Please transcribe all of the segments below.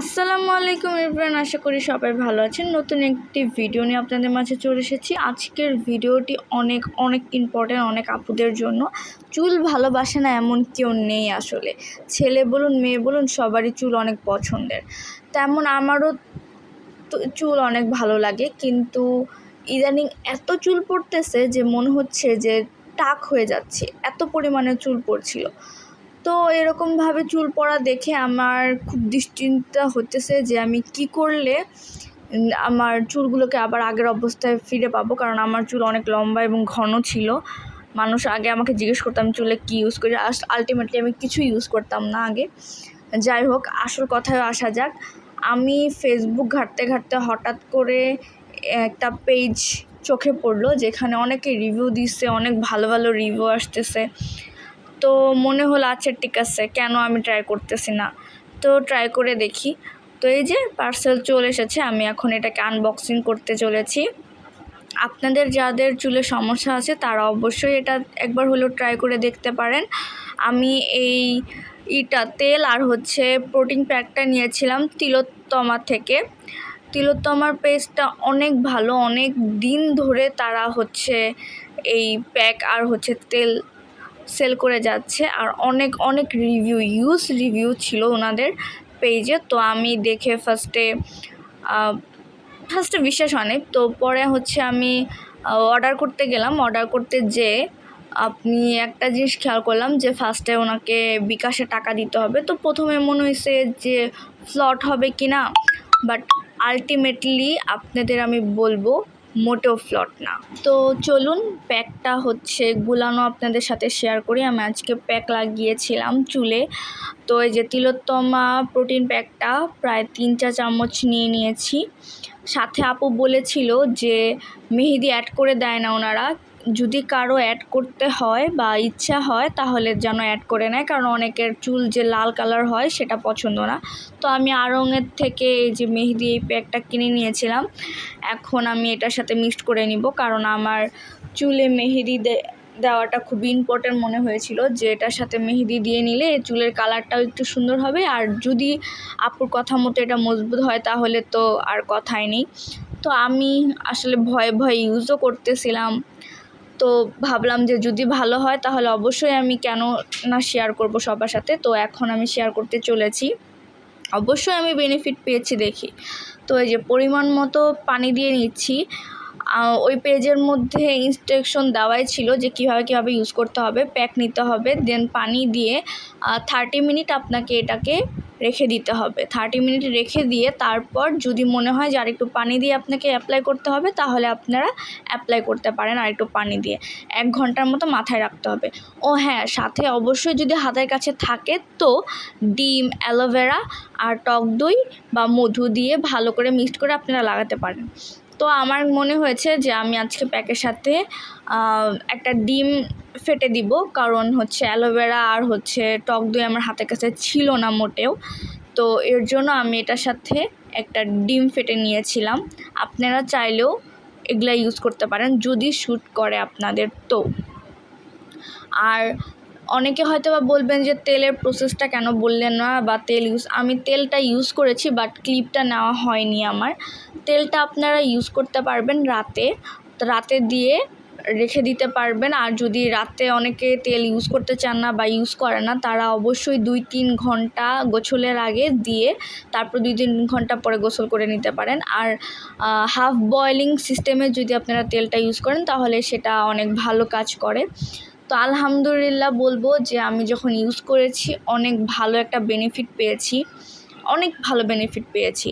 আসসালামু আলাইকুম ইব্রান আশা করি সবাই ভালো আছেন। নতুন একটি ভিডিও নিয়ে আপনাদের মাঝে চলে এসেছি। আজকের ভিডিওটি অনেক অনেক ইম্পর্ট্যান্ট অনেক আপুদের জন্য। চুল ভালোবাসে না এমন কেউ নেই আসলে। ছেলে বলুন, মেয়ে বলুন, সবারই চুল অনেক পছন্দের। তেমন আমারও চুল অনেক ভালো লাগে, কিন্তু ইদানিং এত চুল পড়তেছে যে মনে হচ্ছে যে টাক হয়ে যাচ্ছে, এত পরিমাণে চুল পড়ছিল। তো এরকমভাবে চুল পড়া দেখে আমার খুব দুশ্চিন্তা হতেছে যে আমি কি করলে আমার চুলগুলোকে আবার আগের অবস্থায় ফিরে পাবো। কারণ আমার চুল অনেক লম্বা এবং ঘন ছিল। মানুষ আগে আমাকে জিজ্ঞেস করতাম, চুলে কী ইউজ করি? আলটিমেটলি আমি কিছু ইউজ করতাম না আগে। যাই হোক, আসল কথায় আসা যাক। আমি ফেসবুক ঘাঁটতে ঘাঁটতে হঠাৎ করে একটা পেজ চোখে পড়ল, যেখানে অনেকে রিভিউ দিচ্ছে, অনেক ভালো ভালো রিভিউ আসতেছে। তো মনে হলো আচ্ছা ঠিক আছে, কেন আমি ট্রাই করতেছি না? তো ট্রাই করে দেখি। তো এই যে পার্সেল চলে এসেছে, আমি এখন এটাকে আনবক্সিং করতে চলেছি। আপনাদের যাদের চুলে সমস্যা আছে, তারা অবশ্যই এটা একবার হলেও ট্রাই করে দেখতে পারেন। আমি এই ইটা তেল আর হচ্ছে প্রোটিন প্যাকটা নিয়েছিলাম তিলোত্তমা থেকে। তিলোত্তমার পেস্টটা অনেক ভালো, অনেক দিন ধরে তারা হচ্ছে এই প্যাক আর হচ্ছে তেল সেল করে যাচ্ছে আর অনেক অনেক রিভিউ ইউজ রিভিউ ছিল ওনাদের পেজে তো আমি দেখে ফার্স্টে ফার্স্টে বিশ্বাস হয়নি তো পরে হচ্ছে আমি অর্ডার করতে গেলাম। অর্ডার করতে যেয়ে আপনি একটা জিনিস খেয়াল করলাম যে ফার্স্টে ওনাকে বিকাশে টাকা দিতে হবে। তো প্রথমে মনে হয়েছে যে ফ্লট হবে কি না বাট আলটিমেটলি আপনাদের আমি বলব মোটেও ফ্লট না। তো চলুন, প্যাকটা হচ্ছে গুলানো আপনাদের সাথে শেয়ার করি। আমি আজকে প্যাক লাগিয়েছিলাম চুলে। তো এই যে তিলোত্তমা প্রোটিন প্যাকটা প্রায় তিন চা চামচ নিয়ে নিয়েছি। সাথে আপু বলেছিল যে মেহেদি অ্যাড করে দেয় না ওনারা। যদি কারও অ্যাড করতে হয় বা ইচ্ছা হয়, তাহলে যেন অ্যাড করে নেয়। কারণ অনেকের চুল যে লাল কালার হয়, সেটা পছন্দ না। তো আমি আড়ংয়ের থেকে এই যে মেহেদি এই প্যাকটা কিনে নিয়েছিলাম। এখন আমি এটার সাথে মিক্সড করে নিব। কারণ আমার চুলে মেহেদি দেওয়াটা খুবই ইম্পর্ট্যান্ট মনে হয়েছিল যে এটার সাথে মেহেদি দিয়ে নিলে চুলের কালারটাও একটু সুন্দর হবে। আর যদি আপুর কথা মতো এটা মজবুত হয়, তাহলে তো আর কথাই নেই। তো আমি আসলে ভয়ে ভয়ে ইউজও করতেছিলাম। তো ভাবলাম যে যদি ভালো হয় তাহলে অবশ্যই আমি কেন না শেয়ার করব সবার সাথে। তো এখন আমি শেয়ার করতে চলেছি। অবশ্যই আমি বেনিফিট পেয়েছি দেখি। তো এই যে পরিমাণ মতো পানি দিয়ে নিচ্ছি। ওই পেজের মধ্যে ইনস্ট্রাকশন দেওয়াই ছিল যে কীভাবে কীভাবে ইউজ করতে হবে প্যাক নিতে হবে। দেন পানি দিয়ে থার্টি মিনিট আপনাকে এটাকে রেখে দিতে হবে। থার্টি মিনিট রেখে দিয়ে তারপর যদি মনে হয় যে আরেকটু পানি দিয়ে আপনাকে অ্যাপ্লাই করতে হবে, তাহলে আপনারা অ্যাপ্লাই করতে পারেন আরেকটু পানি দিয়ে। এক ঘণ্টার মতো মাথায় রাখতে হবে। ও হ্যাঁ সাথে অবশ্যই যদি হাতের কাছে থাকে তো ডিম, অ্যালোভেরা আর টক দই বা মধু দিয়ে ভালো করে মিক্সড করে আপনারা লাগাতে পারেন। তো আমার মনে হয়েছে যে আমি আজকে প্যাকের সাথে একটা ডিম ফেটে দিব। কারণ হচ্ছে অ্যালোভেরা আর হচ্ছে টক দই আমার হাতের কাছে ছিল না মোটেও। তো এর জন্য আমি এটার সাথে একটা ডিম ফেটে নিয়েছিলাম। আপনারা চাইলেও এগুলা ইউজ করতে পারেন, যদি শ্যুট করে আপনাদের তো। আর অনেকে হয়তো বা বলবেন যে তেলের প্রসেসটা কেন বললেন না বা তেল ইউজ আমি তেলটা ইউজ করেছি বাট ক্লিপটা নেওয়া হয়নি আমার। তেলটা আপনারা ইউজ করতে পারবেন রাতে। রাতে দিয়ে রেখে দিতে পারবেন। আর যদি রাতে অনেকে তেল ইউজ করতে চান না বা ইউজ করে না, তারা অবশ্যই দুই তিন ঘণ্টা গোসলের আগে দিয়ে তারপর দুই তিন ঘণ্টা পরে গোসল করে নিতে পারেন। আর হাফ বয়েলিং সিস্টেমে যদি আপনারা তেলটা ইউজ করেন, তাহলে সেটা অনেক ভালো কাজ করে। তো আলহামদুলিল্লাহ বলব যে আমি যখন ইউজ করেছি, অনেক ভালো একটা বেনিফিট পেয়েছি। অনেক ভালো বেনিফিট পেয়েছি।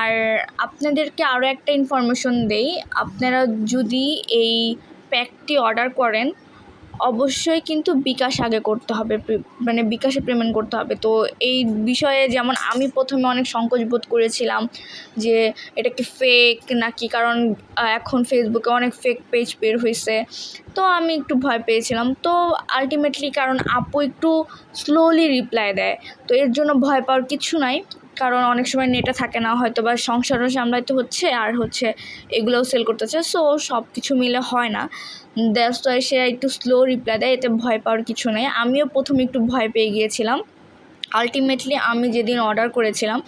আর আপনাদেরকে আরও একটা ইনফরমেশন দেই। আপনারা যদি এই প্যাকটি অর্ডার করেন অবশ্যই কিন্তু বিকাশ আগে করতে হবে মানে বিকাশে পেমেন্ট করতে হবে। তো এই বিষয়ে যেমন আমি প্রথমে অনেক সংকোচ বোধ করেছিলাম যে এটা কি ফেক নাকি, কারণ এখন ফেসবুকে অনেক ফেক পেজ বের হয়েছে তো আমি একটু ভয় পেয়েছিলাম। তো আলটিমেটলি কারণ আপু একটু স্লোলি রিপ্লাই দেয়। তো এর জন্য ভয় পাওয়ার কিছু নাই। কারণ অনেক সময় নেটে থাকে না হয়তো বা সংসারও সামলাইতে হচ্ছে আর হচ্ছে এগুলোও সেল করতে হচ্ছে সো সব কিছু মিলে হয় না। দ্যাটস ওয়াই এসে একটু স্লো রিপ্লাই দেয়, এতে ভয় পাওয়ার কিছু নেই। আমিও প্রথম একটু ভয় পেয়ে গিয়েছিলাম। আলটিমেটলি আমি যেদিন অর্ডার করেছিলাম,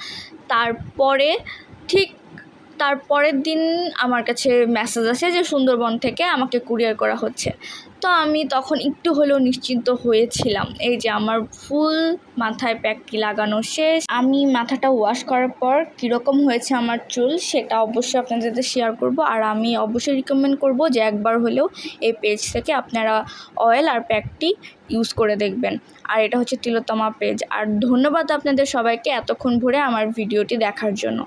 তারপরে ঠিক তার পরের দিন আমার কাছে মেসেজ আসে যে সুন্দরবন থেকে আমাকে কুরিয়ার করা হচ্ছে। তো আমি তখন একটু হলেও নিশ্চিন্ত হয়েছিলাম। এই যে আমার ফুল মাথায় প্যাকটি লাগানো শেষ। আমি মাথাটা ওয়াশ করার পর কীরকম হয়েছে আমার চুল সেটা অবশ্যই আপনাদের সাথে শেয়ার করব। আর আমি অবশ্যই রিকমেন্ড করব যে একবার হলেও এই পেজ থেকে আপনারা অয়েল আর প্যাকটি ইউজ করে দেখবেন। আর এটা হচ্ছে তিলোত্তমা পেজ আর ধন্যবাদ আপনাদের সবাইকে এতক্ষণ ভরে আমার ভিডিওটি দেখার জন্য।